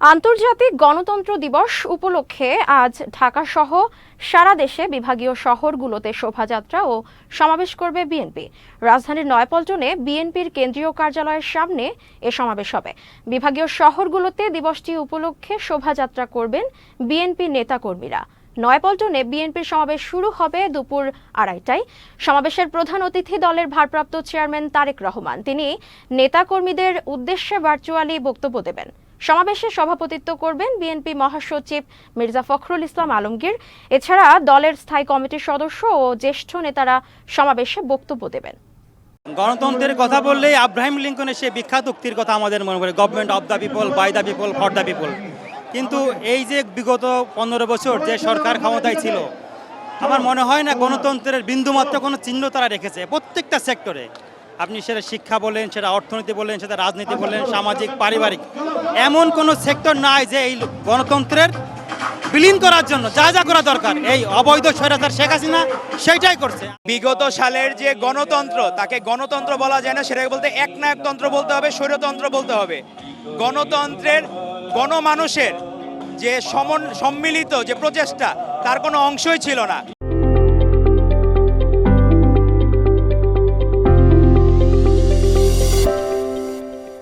আন্তর্জাতিক গণতন্ত্র দিবস উপলক্ষে আজ ঢাকা সহ সারা দেশে বিভাগীয় শহরগুলোতে শোভাযাত্রা ও সমাবেশ করবে বিএনপি। রাজধানীর নয়াপল্টনে বিএনপির কেন্দ্রীয় কার্যালয়ের সামনে এ সমাবেশ হবে। বিভাগীয় শহরগুলোতে দিবসটি উপলক্ষে শোভাযাত্রা করবেন বিএনপি নেতাকর্মীরা। নয়পল্টনে বিএনপির সমাবেশ শুরু হবে দুপুর আড়াইটায়। সমাবেশের প্রধান অতিথি দলের ভারপ্রাপ্ত চেয়ারম্যান তারেক রহমান। তিনি নেতাকর্মীদের উদ্দেশ্যে ভার্চুয়ালি বক্তব্য দেবেন। সমাবেশে সভাপতিত্ব করবেন বিএনপি মহাসচিব মির্জা ফখরুল ইসলাম আলমগীর। এছাড়া দলের স্থায়ী কমিটির সদস্য ও জ্যেষ্ঠ নেতারা সমাবেশে বক্তব্য দেবেন। গণতন্ত্রের কথা বললেই আব্রাহিম লিঙ্কনের সে বিখ্যাত উক্তির কথা আমাদের মনে করে government of the people by the people for the people কিন্তু এই যে বিগত পনেরো বছর যে সরকার ক্ষমতায় ছিল, আমার মনে হয় না গণতন্ত্রের বিন্দুমাত্র কোনো চিহ্ন তারা রেখেছে, প্রত্যেকটা সেক্টরে। আপনি সেটা শিক্ষা বলেন, সেটা অর্থনীতি বলেন, সেটা রাজনীতি বলেন, সামাজিক, পারিবারিক, এমন কোনো সেক্টর নাই যে এই গণতন্ত্রের বিলীন করার জন্য যা যা করা দরকার। এই অবৈধ স্বৈরাচার শেখ হাসিনা সেইটাই করছে। বিগত সালের যে গণতন্ত্র, তাকে গণতন্ত্র বলা যায় না, সেটাকে বলতে একনায়কতন্ত্র বলতে হবে, স্বৈরতন্ত্র বলতে হবে। গণতন্ত্রের গণমানুষের যে সমন, সম্মিলিত যে প্রচেষ্টা, তার কোনো অংশই ছিল না।